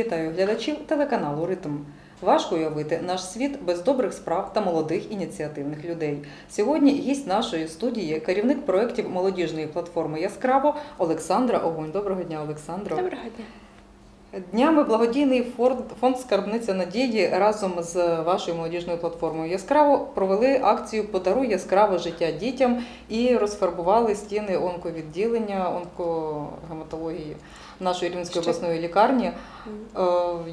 Вітаю глядачів телеканалу Ритм. Важко уявити наш світ без добрих справ та молодих ініціативних людей. Сьогодні гість нашої студії, керівник проєктів молодіжної платформи Яскраво Олександра Огонь. Доброго дня, Олександро. Доброго дня. Днями благодійний фонд, фонд Скарбниця Надії разом з вашою молодіжною платформою Яскраво провели акцію Подаруй яскраве життя дітям і розфарбували стіни онковідділення онкогематології нашої Рівненської обласної лікарні. Е,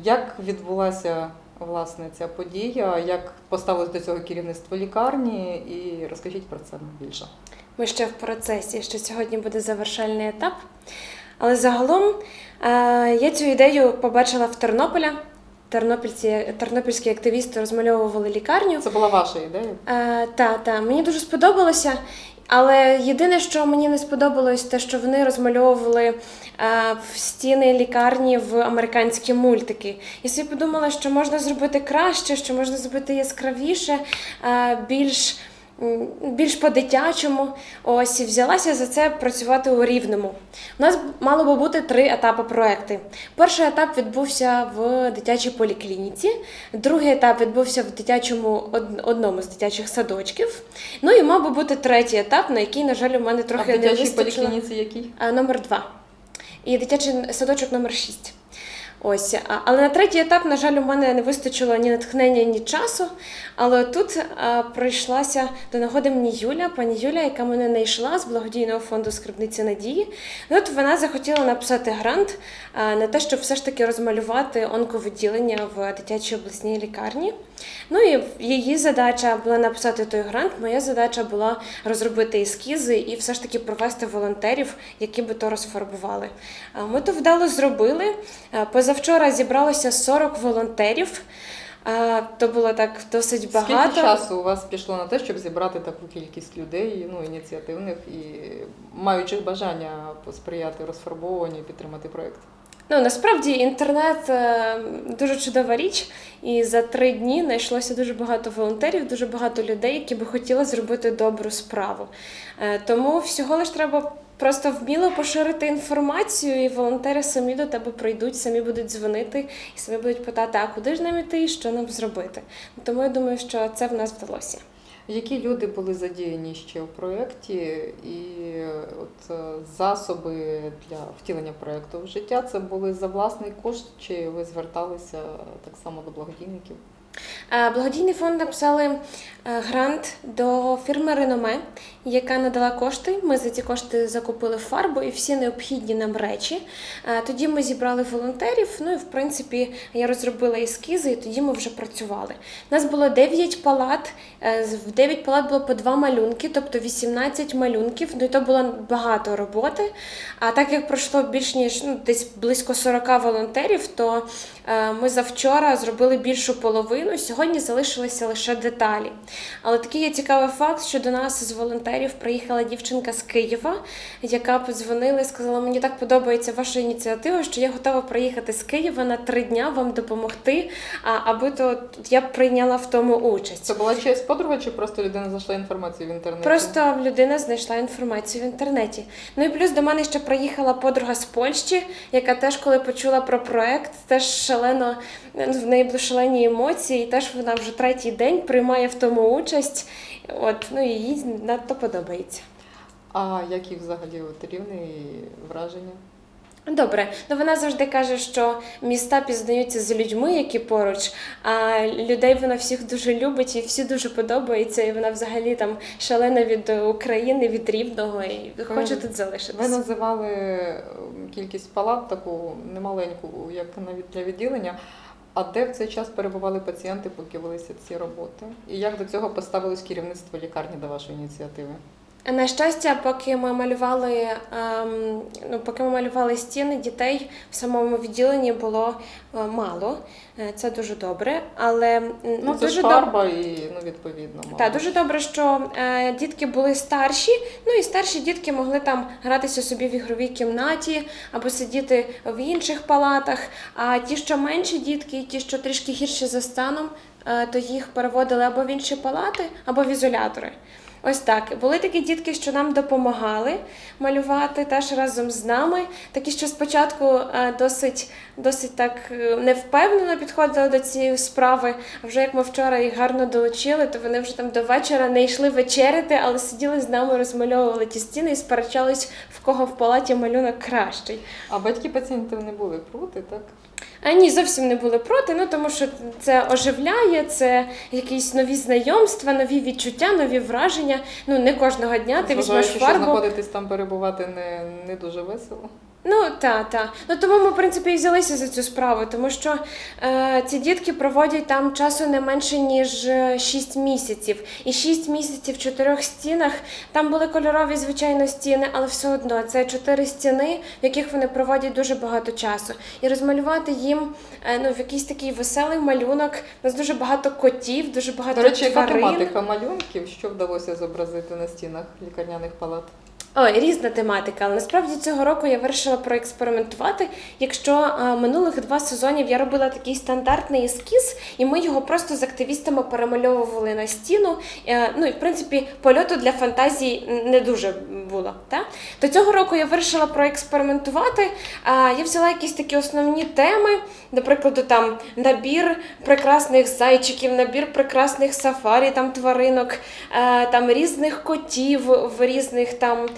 Як відбулася власне ця подія? Як поставилось до цього керівництво лікарні? І розкажіть про це більше. Ми ще в процесі, що сьогодні буде завершальний етап. Але загалом е, я цю ідею побачила в Тернополя. Тернопільці, тернопільські активісти розмальовували лікарню. Це була ваша ідея? Е, та, та, мені дуже сподобалося. Але єдине, що мені не сподобалось, те, що вони розмальовували е, в стіни лікарні в американські мультики. Я собі подумала, що можна зробити краще, що можна зробити яскравіше, е, більш, більш по-дитячому. Ось і взялася за це працювати у рівному. У нас мало би бути три етапи проекти. Перший етап відбувся в дитячій поліклініці, другий етап відбувся в дитячому одному з дитячих садочків. Ну і мав би бути третій етап, на який, на жаль, у мене а в трохи не вистачило. поліклініці який? Номер два. І дитячий садочок номер 6. Ось, але на третій етап, на жаль, у мене не вистачило ні натхнення, ні часу. Але тут а, прийшлася до нагоди мені Юля, пані Юля, яка мене знайшла з благодійного фонду Скарбниці Надії. Ну, от вона захотіла написати грант а, на те, щоб все ж таки розмалювати онковідділення в дитячій обласній лікарні. Ну і її задача була написати той грант. Моя задача була розробити ескізи і все ж таки провести волонтерів, які би то розфарбували. Ми то вдало зробили. А, Позавчора зібралося 40 волонтерів. А, То було так досить багато. Скільки часу у вас пішло на те, щоб зібрати таку кількість людей, ну ініціативних і маючих бажання посприяти розфарбовуванню і підтримати проєкт? Ну насправді інтернет е, дуже чудова річ, і за три дні знайшлося дуже багато волонтерів, дуже багато людей, які би хотіли зробити добру справу. Е, Тому всього лиш треба просто вміло поширити інформацію, і волонтери самі до тебе прийдуть, самі будуть дзвонити і самі будуть питати, а куди ж нам іти і що нам зробити. Тому я думаю, що це в нас вдалося. Які люди були задіяні ще в проєкті, і от е, засоби для втілення проєкту в життя це були за власний кошт, чи ви зверталися так само до благодійників? Е, Благодійний фонд написали е, грант до фірми Реноме, яка надала кошти. Ми за ці кошти закупили фарбу і всі необхідні нам речі. Е, Тоді ми зібрали волонтерів. Ну і в принципі я розробила ескізи, і тоді ми вже працювали. У нас було 9 палат. В 9 палат було по 2 малюнки, тобто 18 малюнків. Ну і то було багато роботи. А так як пройшло більш ніж ну, десь близько 40 волонтерів, то ми завчора зробили більшу половину. Сьогодні залишилися лише деталі. Але такий є цікавий факт, що до нас з волонтерів приїхала дівчинка з Києва, яка подзвонила і сказала: мені так подобається ваша ініціатива, що я готова приїхати з Києва на три дня вам допомогти. Аби то я б прийняла в тому участь. Це була чиясь подруга, чи просто людина знайшла інформацію в інтернеті? Просто людина знайшла інформацію в інтернеті. Ну і плюс до мене ще приїхала подруга з Польщі, яка теж, коли почула про проект, теж шалено в неї були шалені емоції, і теж вона вже третій день приймає в тому участь. От ну і їй надто подобається. А які взагалі от рівні враження? Добре, ну вона завжди каже, що міста пізнаються з людьми, які поруч, а людей вона всіх дуже любить і всі дуже подобається. І вона взагалі там шалена від України, від рівного і хоче тут Ви залишитися. називали ем, кількість палат таку немаленьку, як навіть для відділення. А де в цей час перебували пацієнти, поки велися ці роботи? І як до цього поставилось керівництво лікарні до вашої ініціативи? На щастя, поки ми малювали, ем, ну, поки ми малювали стіни, дітей в самому відділенні було е, мало. Е, Це дуже добре. Але Ну, це дуже доб- і ну, відповідно. мало. Так, дуже добре, що е, дітки були старші. Ну і старші дітки могли там гратися собі в ігровій кімнаті або сидіти в інших палатах. А ті, що менші дітки, ті, що трішки гірші за станом, е, то їх переводили або в інші палати, або в ізолятори. Ось так. Були такі дітки, що нам допомагали малювати теж разом з нами. Такі, що спочатку е, досить, досить так е, невпевнено підходили до цієї справи. А вже як ми вчора їх гарно долучили, то вони вже там до вечора не йшли вечеряти, але сиділи з нами, розмальовували ті стіни і сперечались, в кого в палаті малюнок кращий. А батьки пацієнтів не були проти, так? А ні, зовсім не були проти, ну тому що це оживляє, це якісь нові знайомства, нові відчуття, нові враження. Ну не кожного дня ти візьмеш фарбу. що знаходитись там перебувати не, не дуже весело. Ну та, та. Ну тому ми, в принципі, і взялися за цю справу, тому що е, ці дітки проводять там часу не менше ніж 6 місяців. І 6 місяців в чотирьох стінах. Там були кольорові, звичайно, стіни, але все одно це чотири стіни, в яких вони проводять дуже багато часу. І розмалювати їм е, ну, в якийсь такий веселий малюнок. У нас дуже багато котів, дуже багато До речі, яка тематика малюнків, що вдалося зобразити на стінах лікарняних палат? Ой, різна тематика, але насправді цього року я вирішила проекспериментувати. Якщо а, минулих два сезонів я робила такий стандартний ескіз, і ми його просто з активістами перемальовували на стіну. Е, ну і в принципі польоту для фантазії не дуже було. Та? То цього року я вирішила проекспериментувати. А, я взяла якісь такі основні теми, до прикладу, там набір прекрасних зайчиків, набір прекрасних сафарі, там тваринок, е, там різних котів в різних там е,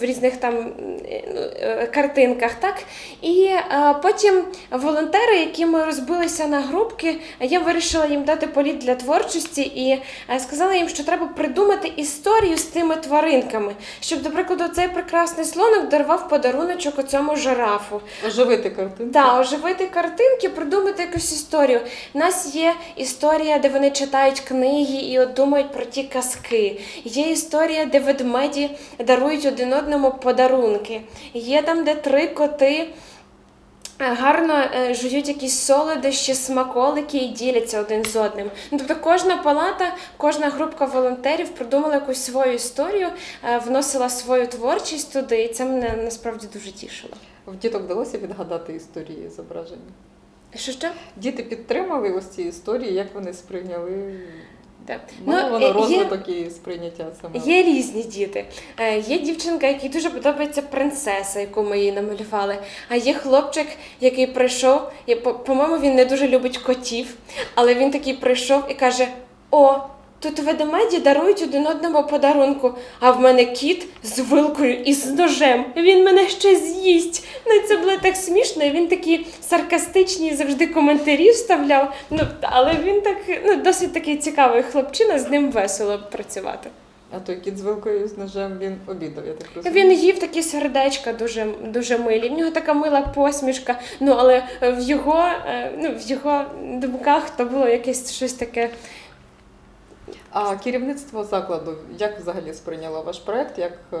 в різних там е, ну, е, картинках, так? І е, потім волонтери, які ми розбилися на групки, я вирішила їм дати політ для творчості і е, сказала їм, що треба придумати історію з тими тваринками, щоб, до прикладу, цей прекрасний слоник дарував подаруночок оцьому жирафу. Оживити картинку. Так, оживити картинки, придумати якусь історію. У нас є історія, де вони читають книги і от думають про ті казки. Є історія, де ведмеді дарують один одному подарунки. Є там, де три коти. е, Гарно е, жують якісь солодощі, смаколики і діляться один з одним. Ну, тобто кожна палата, кожна групка волонтерів придумала якусь свою історію, е, вносила свою творчість туди, і це мене насправді дуже тішило. В діток вдалося відгадати історії зображення. Що що? Діти підтримали ось ці історії, як вони сприйняли Так. мало Ну, воно розвиток є- і сприйняття саме. Є різні діти. Е, Є дівчинка, якій дуже подобається принцеса, яку ми її намалювали. А є хлопчик, який прийшов, по-моєму, він не дуже любить котів, але він такий прийшов і каже: О, тут ведмеді дарують один одному подарунку, а в мене кіт з вилкою і з ножем. Він мене ще з'їсть. Ну це було так смішно. Він такі саркастичні завжди коментарі вставляв. Ну, але він так ну, досить такий цікавий хлопчина, з ним весело працювати. А той кіт з вилкою з ножем він обідав, я так розумію. Він їв такі сердечка дуже, дуже милі. В нього така мила посмішка. Ну але в його, е, ну, в його думках то було якесь щось таке. А керівництво закладу як взагалі сприйняло ваш проект? Як е,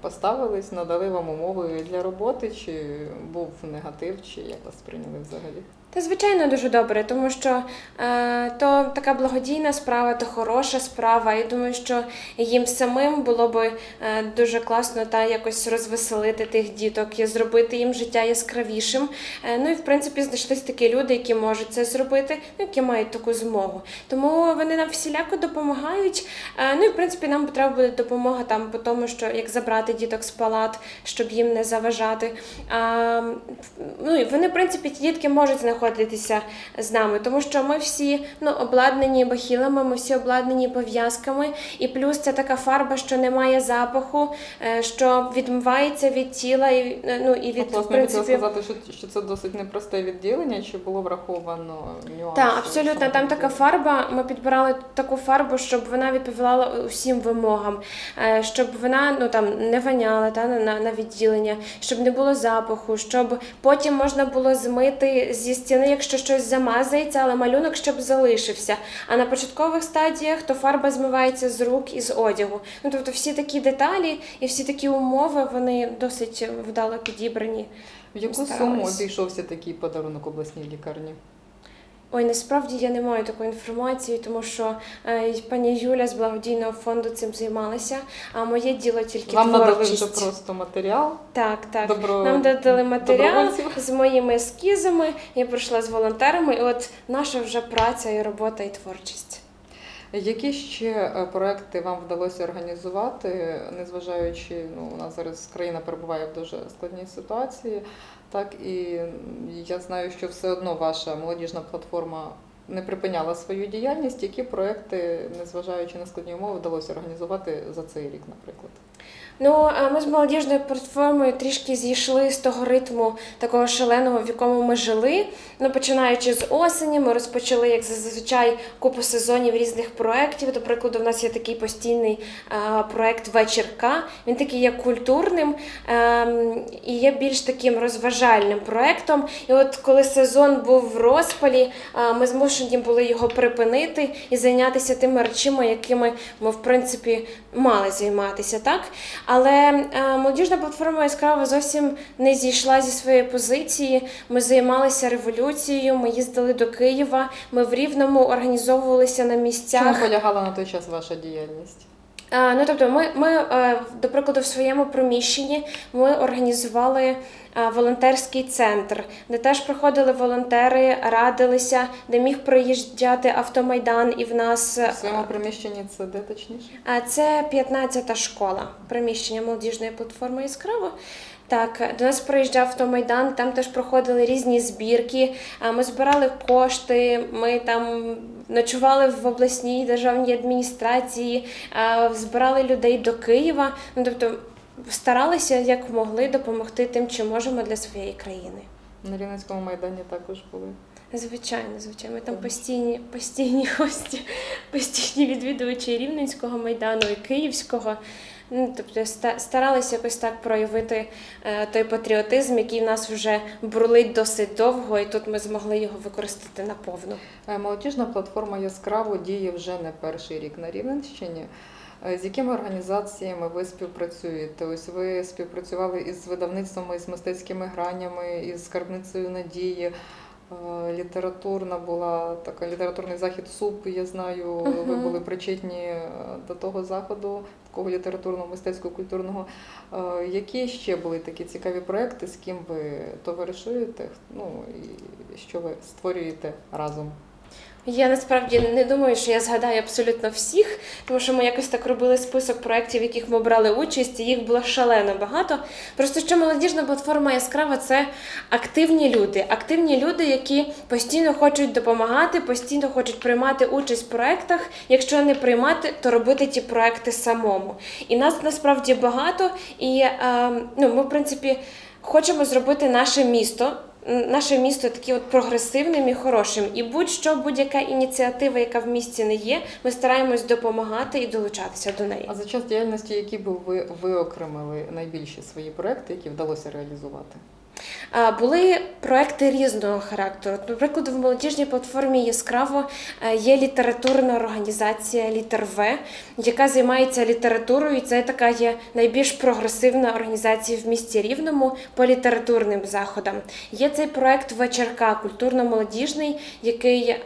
поставились, надали вам умови для роботи? Чи був негатив, чи як вас сприйняли взагалі? Та звичайно дуже добре, тому що е, то така благодійна справа, то хороша справа. І думаю, що їм самим було би е, дуже класно та якось розвеселити тих діток і зробити їм життя яскравішим. Е, ну і в принципі знайшлись такі люди, які можуть це зробити, ну які мають таку змогу. Тому вони нам всіляко допомагають. Е, ну і в принципі нам треба буде допомога там по тому, що як забрати діток з палат, щоб їм не заважати. А, ну і вони, в принципі, ті дітки можуть знаходитися з нами, тому що ми всі ну, обладнані бахілами, ми всі обладнані пов'язками, і плюс це така фарба, що не має запаху, е, що відмивається від тіла і е, ну і від От, в власне, хотіла принципі. сказати, що, що це досить непросте відділення, чи було враховано нюанси? Так, абсолютно. Там така фарба. Ми підбирали таку фарбу, щоб вона відповідала усім вимогам, е, щоб вона ну там не воняла та на, на- на відділення, щоб не було запаху, щоб потім можна було змити зі стіни, якщо щось замазається, але малюнок щоб залишився. А на початкових стадіях то фарба змивається з рук і з одягу. Ну тобто всі такі деталі і всі такі умови вони досить вдало підібрані. В яку суму обійшовся такий подарунок обласній лікарні? Ой, насправді я не маю такої інформації, тому що е, пані Юля з благодійного фонду цим займалася, а моє діло тільки Вам надали творчість. вже просто матеріал. Так, так. Добро... Нам додали матеріал добровольців. з моїми ескізами. Я пройшла з волонтерами, і от наша вже праця і робота і творчість. Які ще е, проекти вам вдалося організувати, незважаючи, ну у нас зараз країна перебуває в дуже складній ситуації, так і я знаю, що все одно ваша молодіжна платформа не припиняла свою діяльність. Які проекти, незважаючи на складні умови, вдалося організувати за цей рік, наприклад? Ну, ми з молодіжною платформою трішки зійшли з того ритму такого шаленого, в якому ми жили. Ну, починаючи з осені, ми розпочали, як зазвичай, купу сезонів різних проєктів. До прикладу, в нас є такий постійний проєкт Вечірка. Він такий є культурним ем, і є більш таким розважальним проєктом. І от коли сезон був в розпалі, ми змушені були його припинити і зайнятися тими речами, якими ми, в принципі, мали займатися, так? Але е, молодіжна платформа яскраво зовсім не зійшла зі своєї позиції. Ми займалися революцією, ми їздили до Києва, ми в Рівному організовувалися на Чому місцях. полягала на той час ваша діяльність? А, ну тобто, ми, ми е, до прикладу, в своєму приміщенні ми організували е, волонтерський центр, де теж приходили волонтери, радилися, де міг проїжджати автомайдан, і в нас е, В своєму приміщенні це де точніше? а це 15-та школа, приміщення молодіжної платформи Яскраво. Так, до нас приїжджав автомайдан, там теж проходили різні збірки. Ми збирали кошти, ми там ночували в обласній державній адміністрації, збирали людей до Києва. Ну тобто старалися як могли допомогти тим, чим можемо для своєї країни. На Рівненському майдані також були. Звичайно, звичайно. Ми там постійні, постійні гості, постійні відвідувачі Рівненського майдану і Київського. Ну, тобто ста- старалися якось так проявити е, той патріотизм, який в нас вже бурлить досить довго, і тут ми змогли його використати наповну. Е, Молодіжна платформа Яскраво діє вже не перший рік на Рівненщині. Е, З якими організаціями ви співпрацюєте? Ось ви співпрацювали із видавництвами, із мистецькими гранями, із скарбницею надії. Літературна була така літературний захід СУП. Я знаю, ви були причетні до того заходу, такого літературного, мистецького, культурного. Е, Які ще були такі цікаві проекти, з ким ви товаришуєте? Ну і що ви створюєте разом? Я насправді не думаю, що я згадаю абсолютно всіх, тому що ми якось так робили список проєктів, в яких ми брали участь, і їх було шалено багато. Просто що молодіжна платформа яскрава це активні люди, активні люди, які постійно хочуть допомагати, постійно хочуть приймати участь в проєктах. Якщо не приймати, то робити ті проекти самому. І нас насправді багато, і е, ну, ми, в принципі, хочемо зробити наше місто наше місто таке от прогресивним і хорошим. І будь-що, будь-яка ініціатива, яка в місті не є, ми стараємось допомагати і долучатися до неї. А за час діяльності, які б ви виокремили найбільші свої проекти, які вдалося реалізувати? Були проекти різного характеру. Наприклад, в молодіжній платформі яскраво е, є літературна організація Літер В, яка займається літературою. І це така є найбільш прогресивна організація в місті Рівному по літературним заходам. Є цей проект Вечірка культурно-молодіжний, який е,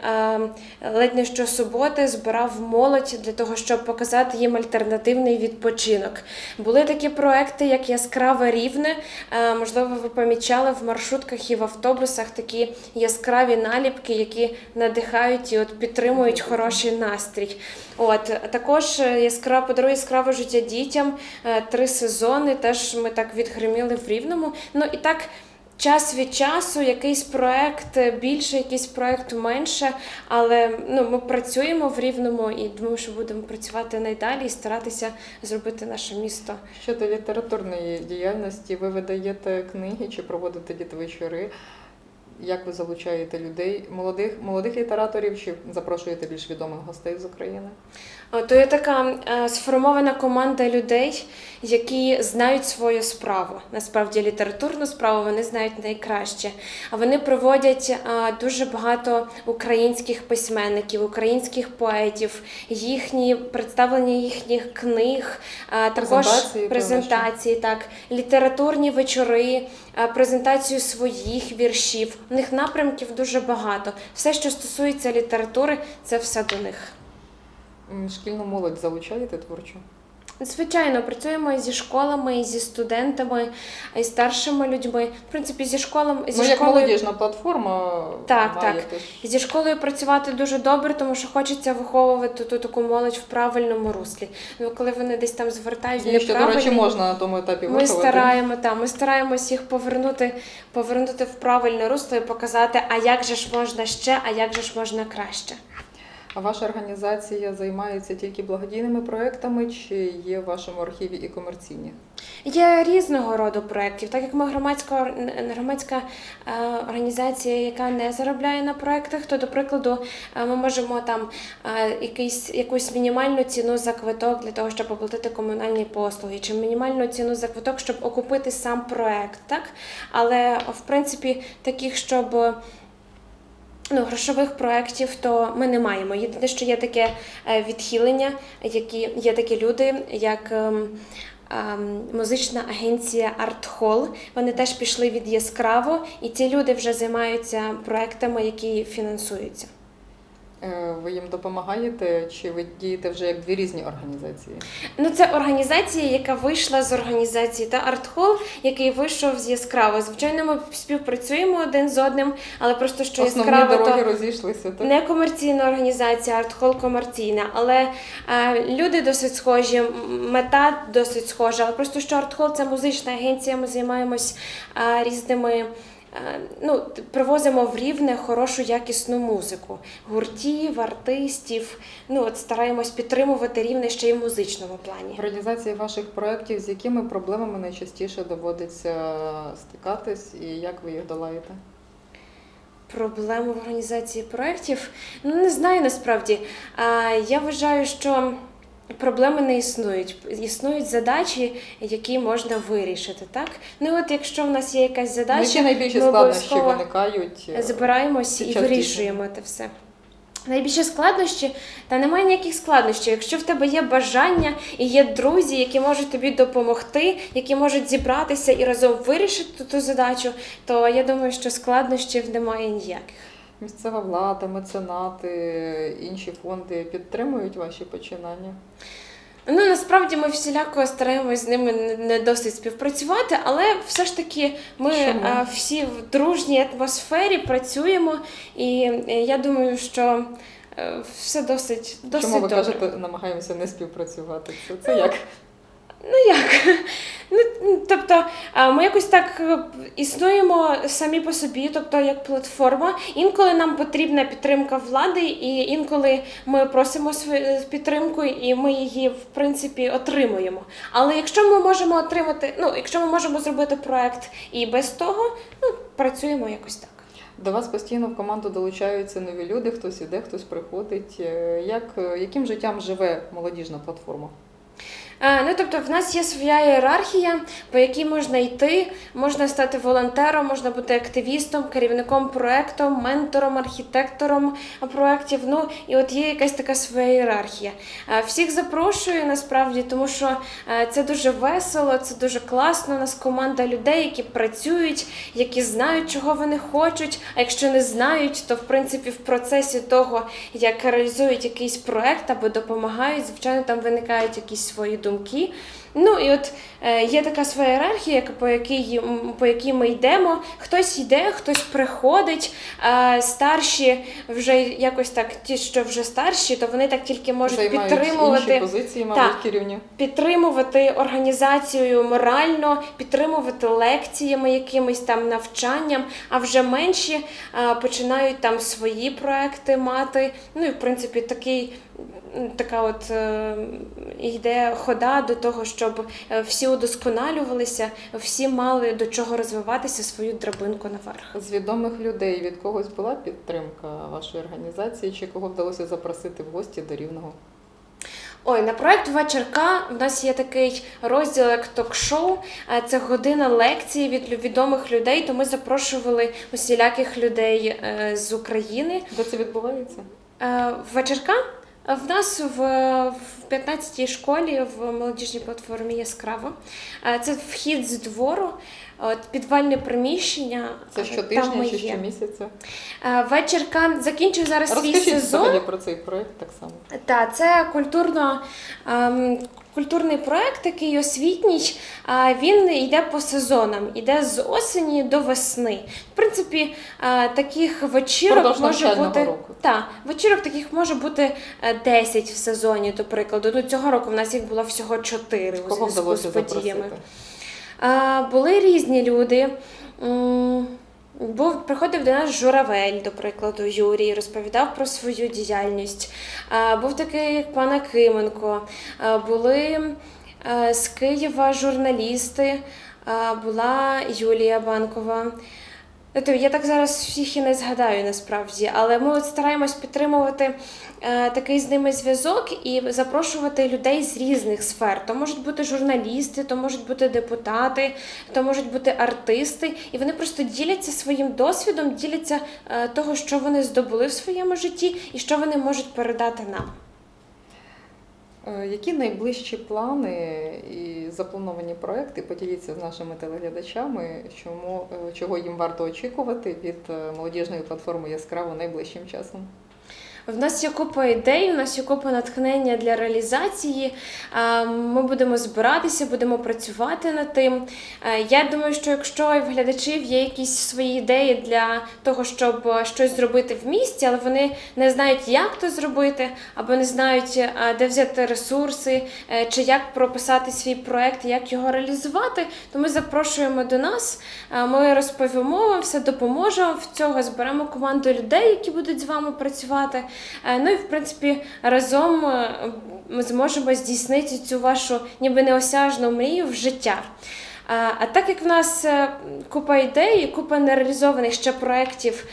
ледь не щосуботи збирав молодь для того, щоб показати їм альтернативний відпочинок. Були такі проекти, як Яскраве Рівне. Е, Можливо, ви помічали в маршрутках і в автобусах такі яскраві наліпки, які надихають і от підтримують хороший настрій. От також яскрава яскраво подарує яскраве життя дітям. е, Три сезони теж ми так відгриміли в Рівному. Ну і так. Час від часу якийсь проект е, більше, якийсь проект менше, але ну ми працюємо в рівному і думаю, що будемо працювати найдалі і старатися зробити наше місто Щодо літературної діяльності, ви видаєте книги чи проводите дітвечори? Як ви залучаєте людей, молодих, молодих літераторів, чи запрошуєте більш відомих гостей з України? О, То є така е, сформована команда людей, які знають свою справу. Насправді літературну справу вони знають найкраще. А вони проводять е, дуже багато українських письменників, українських поетів, їхні представлення їхніх книг, е, також Презентації, презентації, так, літературні вечори, е, презентацію своїх віршів. У них напрямків дуже багато. Все, що стосується літератури, це все до них. Шкільну молодь залучаєте творчу? Звичайно, працюємо зі школами, зі студентами, і старшими людьми. В принципі, зі школами зі Ну, як школою молодіжна платформа Так, має так. теж. зі школою працювати дуже добре, тому що хочеться виховувати ту таку молодь в правильному руслі. Ну коли вони десь там звертають ще, до речі, можна на тому етапі Ми стараємо, та, ми стараємось їх повернути, повернути в правильне русло і показати, а як же ж можна ще, а як же ж можна краще. А ваша організація займається тільки благодійними проектами, чи є в вашому архіві і комерційні? Є різного роду проєктів, так як ми громадська, громадська е, організація, яка не заробляє на проєктах, то, до прикладу, е, ми можемо там е, якийсь, якусь мінімальну ціну за квиток для того, щоб оплатити комунальні послуги, чи мінімальну ціну за квиток, щоб окупити сам проєкт. Так? Але в принципі таких, щоб. Ну, грошових проєктів то ми не маємо. Єдине, що є таке е, відхилення, які є такі люди, як ем, ем, музична агенція Art Hall. Вони теж пішли від яскраво, і ці люди вже займаються проектами, які фінансуються. Е, Ви їм допомагаєте, чи ви дієте вже як дві різні організації? Ну, це організація, яка вийшла з організації та Hall, який вийшов з яскраво. Звичайно, ми співпрацюємо один з одним, але просто що Основні яскраво дороги то розійшлися, так? не комерційна організація, Art-Hall комерційна, але е, люди досить схожі, мета досить схожа. Але просто що Art-Hall – це музична агенція, ми займаємось е, різними. Е, Ну, привозимо в рівне хорошу якісну музику, гуртів, артистів. Ну от стараємось підтримувати рівне ще й в музичному плані. В реалізації ваших проєктів з якими проблемами найчастіше доводиться стикатись і як ви їх долаєте? Проблеми в організації проєктів? Ну, не знаю насправді. Я вважаю, що проблеми не існують. Існують задачі, які можна вирішити. Так? Ну от якщо в нас є якась задача, Які найбільші ми складнощі виникають? е, збираємось і вирішуємо це все. Найбільше складнощі, та немає ніяких складнощів. Якщо в тебе є бажання і є друзі, які можуть тобі допомогти, які можуть зібратися і разом вирішити ту задачу, то я думаю, що складнощів немає ніяких. Місцева влада, меценати, інші фонди підтримують ваші починання? Ну насправді ми всіляко стараємось з ними не- досить співпрацювати, але все ж таки ми Чому? е, всі в дружній атмосфері працюємо, і е, я думаю, що е, все досить досить Чому ви добре. кажете, намагаємося не співпрацювати? Це, це як? Ну як? Ну, ну, тобто, ми якось так е, існуємо самі по собі, тобто як платформа. Інколи нам потрібна підтримка влади, і інколи ми просимо свою підтримку, і ми її в принципі отримуємо. Але якщо ми можемо отримати, ну якщо ми можемо зробити проект і без того, ну працюємо якось так. До вас постійно в команду долучаються нові люди, хтось іде, хтось приходить. Е, Як, е, яким життям живе молодіжна платформа? Е, Ну, тобто, в нас є своя ієрархія, по якій можна йти, можна стати волонтером, можна бути активістом, керівником проекту, ментором, архітектором проєктів. Ну і от є якась така своя ієрархія. Е, Всіх запрошую насправді, тому що е, це дуже весело, це дуже класно. У нас команда людей, які працюють, які знають, чого вони хочуть. А якщо не знають, то в принципі в процесі того, як реалізують якийсь проект або допомагають, звичайно, там виникають якісь свої думки. Ну і от е, є така своя ієрархія, по якій, по якій ми йдемо. Хтось йде, хтось приходить. Е, старші вже якось так, ті, що вже старші, то вони так тільки можуть Займають інші підтримувати позиції, мабуть, керівні. підтримувати організацію морально, підтримувати лекціями, якимось там навчанням, а вже менші а, починають там свої проекти мати. Ну і в принципі такий. Така от е, йде хода до того, щоб е, всі удосконалювалися, всі мали до чого розвиватися свою драбинку наверх. З відомих людей від когось була підтримка вашої організації, чи кого вдалося запросити в гості до рівного? Ой, на проект вечірка в нас є такий розділ як ток-шоу. Е, Це година лекцій від відомих людей. То ми запрошували усіляких людей з України. Де це відбувається? Вечірка е, в нас в, в 15-й школі в молодіжній платформі яскраво. Це вхід з двору, от підвальне приміщення. Це щотижня чи щомісяця? Вечірка закінчує зараз свій сезон. Розкажіть про цей проект так само. Так, це культурно, ем, культурний проект, такий освітній. а, Він йде по сезонам, йде з осені до весни. В принципі, таких вечірок може бути року. так, вечірок таких може бути е, 10 в сезоні, до прикладу. Ну цього року в нас їх було всього 4 у зв'язку з подіями. запросити? Були різні люди. Був приходив до нас журавель, до прикладу, Юрій, розповідав про свою діяльність. Був такий як пан Акименко. Були е, з Києва журналісти. Була Юлія Банкова. Тобто я так зараз всіх і не згадаю насправді, але ми от стараємось підтримувати е, такий з ними зв'язок і запрошувати людей з різних сфер. То можуть бути журналісти, то можуть бути депутати, то можуть бути артисти, і вони просто діляться своїм досвідом, діляться е, того, що вони здобули в своєму житті, і що вони можуть передати нам. Е, Які найближчі плани і заплановані проекти поділіться з нашими телеглядачами, чому, е, чого їм варто очікувати від е, молодіжної платформи Яскраво найближчим часом? В нас є купа ідей, у нас є купа натхнення для реалізації. Ми будемо збиратися, будемо працювати над тим. Е, Я думаю, що якщо в глядачів є якісь свої ідеї для того, щоб е, щось зробити в місті, але вони не знають, як то зробити, або не знають, е, де взяти ресурси, чи як прописати свій проект, як його реалізувати, то ми запрошуємо до нас. Ми розповімо вам все, допоможемо в цього, зберемо команду людей, які будуть з вами працювати. Е, Ну і в принципі разом е, ми зможемо здійснити цю вашу ніби неосяжну мрію в життя. Е, А так як в нас купа ідей, купа нереалізованих ще проєктів,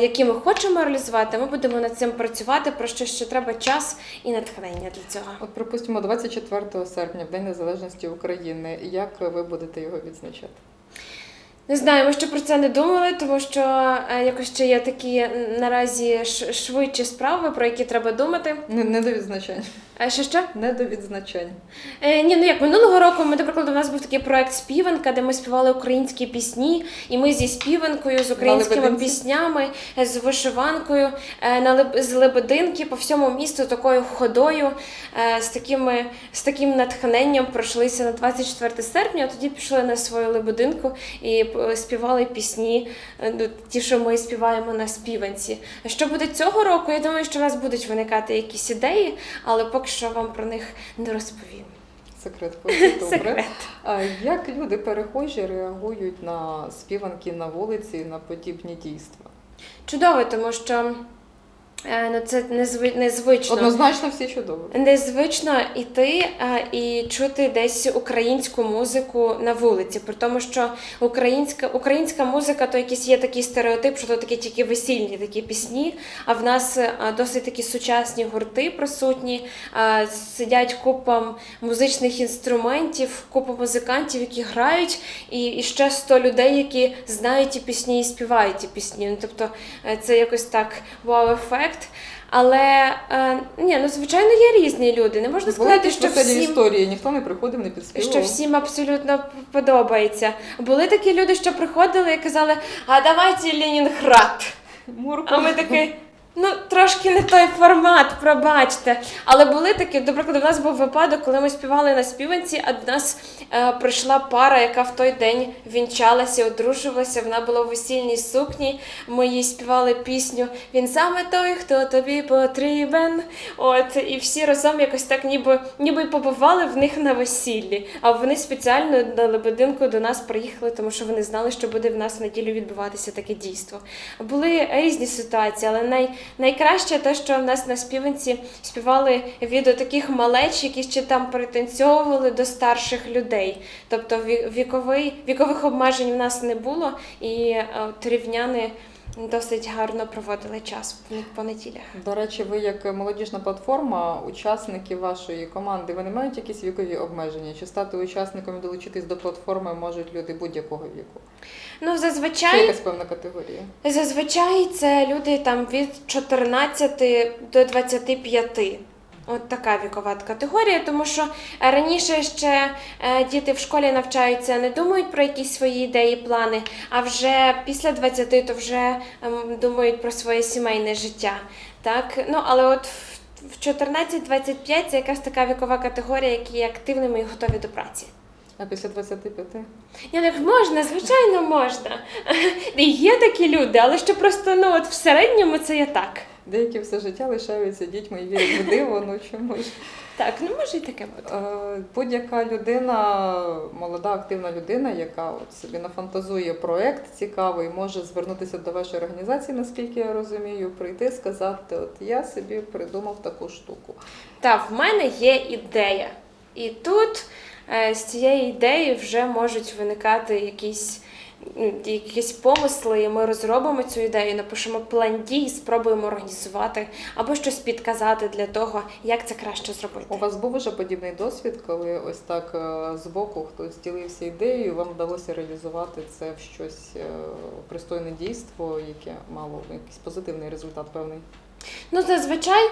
які ми хочемо реалізувати, ми будемо над цим працювати, про що ще треба час і натхнення для цього. От, припустимо, 24 серпня, в День Незалежності України. Як ви будете його відзначати? Не знаю, ми ще про це не думали, тому що е, якось ще є такі наразі швидші справи, про які треба думати. Не, не до відзначань. А що що? Не до відзначань. Е, ні, ну як минулого року ми, наприклад, у нас був такий проект співанка, де ми співали українські пісні, і ми зі співанкою, з українськими піснями, е, з вишиванкою, е, на з лебединки по всьому місту такою ходою, е, з, такими, з таким натхненням пройшлися на 24 серпня, а тоді пішли на свою лебединку і е, співали пісні, е, ну, ті, що ми співаємо на співанці. Що буде цього року? Я думаю, що у нас будуть виникати якісь ідеї, але поки що вам про них не розповім. Секрет поки добре. Секрет. Як люди перехожі реагують на співанки на вулиці, на подібні дійства? Чудово, тому що е, ну, це незви- незвично. Однозначно всі чудово. Незвично йти е, і чути десь українську музику на вулиці, при тому, що українська, українська музика то якийсь є такий стереотип, що то такі тільки весільні такі пісні. А в нас е, досить такі сучасні гурти присутні, е, сидять купа музичних інструментів, купа музикантів, які грають, і, і ще 100 людей, які знають ті пісні і співають ті пісні. Ну, тобто е, це якось так вау-ефект. Але е, ні, ну звичайно є різні люди. Не можна сказати, що всім, історії, ніхто не приходив, не підспівував. що всім абсолютно подобається. Були такі люди, що приходили і казали, а давайте Ленінград. Мурку. А ми такі. Ну, трошки не той формат, пробачте. Але були такі, до в нас був випадок, коли ми співали на співанці, а до нас е, прийшла пара, яка в той день вінчалася, одружувалася. Вона була в весільній сукні. Ми їй співали пісню Він саме той, хто тобі потрібен. От, і всі разом якось так ніби, ніби побували в них на весіллі. А вони спеціально на Лебединку до нас приїхали, тому що вони знали, що буде в нас в неділю відбуватися таке дійство. Були різні ситуації, але най, найкраще те, що в нас на співанці співали від таких малеч, які ще там пританцьовували до старших людей. Тобто ві- віковий, вікових обмежень в нас не було, і е, от рівняни досить гарно проводили час в понеділях. До речі, ви як молодіжна платформа, учасники вашої команди, вони мають якісь вікові обмеження? Чи стати учасником і долучитись до платформи можуть люди будь-якого віку? Ну, Чи зазвичай якась певна категорія? Зазвичай це люди там від 14 до 25. От така вікова категорія, тому що раніше ще е, діти в школі навчаються, не думають про якісь свої ідеї, плани, а вже після 20 то вже ем, думають про своє сімейне життя. Так? Ну, але от в 14-25 це якась така вікова категорія, які є активними і готові до праці. А після 25? Я не можна, звичайно, можна. Є такі люди, але що просто ну от в середньому це є так. Деякі все життя лишаються дітьми і вірять в диво, ну чому ж? Так, ну може і таке бути. Е, Будь-яка людина, молода активна людина, яка от собі нафантазує проект цікавий, може звернутися до вашої організації, наскільки я розумію, прийти, сказати, от я собі придумав таку штуку. Та в мене є ідея. І тут з цієї ідеї вже можуть виникати якісь. ну, Якісь помисли, і ми розробимо цю ідею, напишемо план дій, спробуємо організувати або щось підказати для того, як це краще зробити. У вас був уже подібний досвід, коли ось так е, збоку хтось ділився ідеєю, вам вдалося реалізувати це в щось е, пристойне дійство, яке мало якийсь позитивний результат певний. Ну, зазвичай,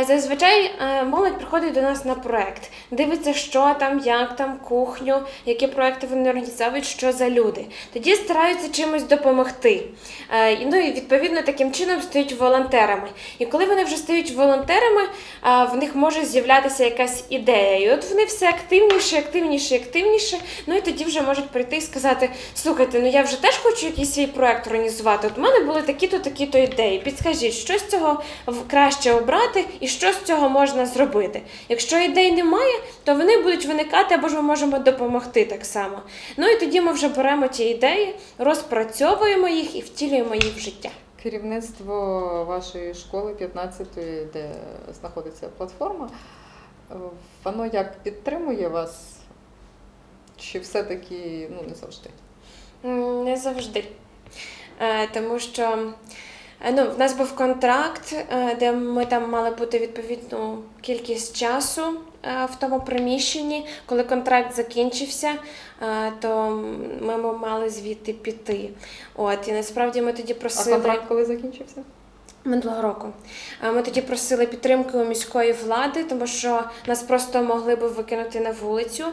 е, зазвичай е, молодь приходить до нас на проект, дивиться, що там, як там, кухню, які проекти вони організовують, що за люди. Тоді стараються чимось допомогти. Е, Ну і відповідно таким чином стають волонтерами. І коли вони вже стають волонтерами, в них може з'являтися якась ідея. І от вони все активніше, активніше, активніше. Ну і тоді вже можуть прийти і сказати: слухайте, ну я вже теж хочу якийсь свій проект організувати. От у мене були такі-то, такі-то ідеї. Підскажіть, що з цього краще обрати і що з цього можна зробити. Якщо ідей немає, то вони будуть виникати або ж ми можемо допомогти так само. Ну і тоді ми вже беремо ті ідеї, розпрацьовуємо їх і втілюємо їх в життя. Керівництво вашої школи 15-ї, де знаходиться платформа, воно як підтримує вас? Чи все-таки ну, не завжди? Не завжди. Е, Тому що ну, в нас був контракт, е, де ми там мали бути відповідну кількість часу е, в тому приміщенні. Коли контракт закінчився, е, то ми мали звідти піти. От, і насправді ми тоді А просили. контракт коли закінчився? Минулого року Е, ми тоді просили підтримки у міської влади, тому що нас просто могли би викинути на вулицю. Е,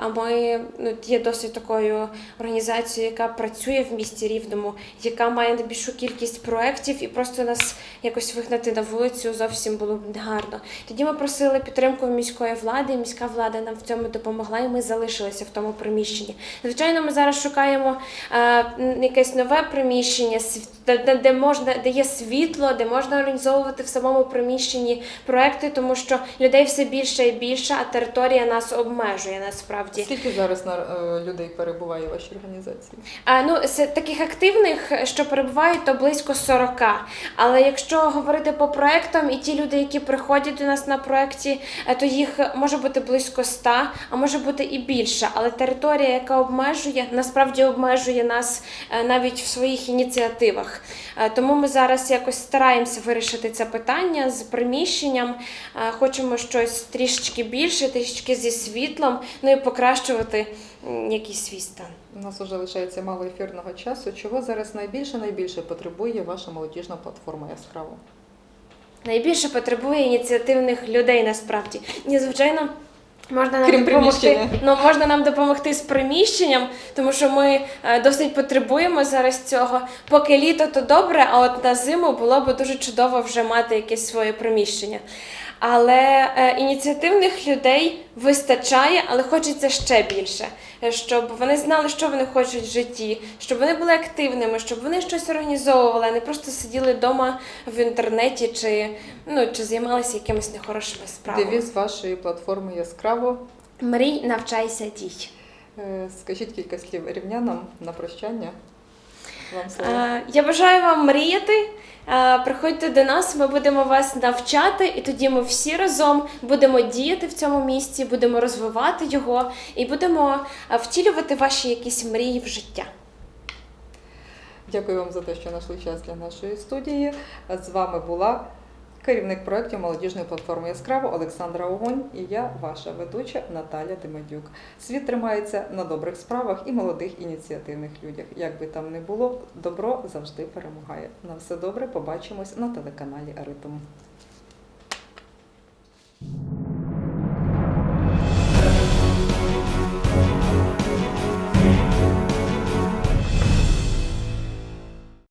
А ми ну, є досить такою організацією, яка працює в місті Рівному, яка має найбільшу кількість проєктів, і просто нас якось вигнати на вулицю зовсім було б негарно. Тоді ми просили підтримку міської влади, і міська влада нам в цьому допомогла, і ми залишилися в тому приміщенні. Звичайно, ми зараз шукаємо е, якесь нове приміщення, де, можна, де є світло, де можна організовувати в самому приміщенні проекти, тому що людей все більше і більше, а територія нас обмежує насправді. Скільки зараз на, е, людей перебуває в вашій організації? А, ну, з таких активних, що перебувають, то близько 40. Але якщо говорити по проектам, і ті люди, які приходять до нас на проекті, е, то їх може бути близько 100, а може бути і більше. Але територія, яка обмежує, насправді обмежує нас е, навіть в своїх ініціативах. Тому ми зараз якось стараємося вирішити це питання з приміщенням. Е, Хочемо щось трішечки більше, трішечки зі світлом, ну і покращувати якийсь свій стан. У нас вже лишається мало ефірного часу. Чого зараз найбільше найбільше потребує ваша молодіжна платформа яскраво? Найбільше потребує ініціативних людей насправді. Ні, звичайно. Можна нам Крім допомогти. Ну можна нам допомогти з приміщенням, тому що ми е, досить потребуємо зараз цього. Поки літо, то добре, а от на зиму було б дуже чудово вже мати якесь своє приміщення. Але е, ініціативних людей вистачає, але хочеться ще більше, Е, щоб вони знали, що вони хочуть в житті, щоб вони були активними, щоб вони щось організовували, а не просто сиділи вдома в інтернеті чи, ну, чи займалися якимись нехорошими справами. Девіз вашої платформи яскраво. Мрій, навчайся, дій. Е, Скажіть кілька слів рівнянам на прощання. Вам слово. Е, Я бажаю вам мріяти. Е, Приходьте до нас, ми будемо вас навчати, і тоді ми всі разом будемо діяти в цьому місці, будемо розвивати його і будемо е, втілювати ваші якісь мрії в життя. Дякую вам за те, що знайшли час для нашої студії. З вами була керівник проєктів молодіжної платформи Яскраво Олександра Огонь і я, ваша ведуча Наталя Демедюк. Світ тримається на добрих справах і молодих ініціативних людях. Як би там не було, добро завжди перемагає. На все добре, побачимось на телеканалі Ритм.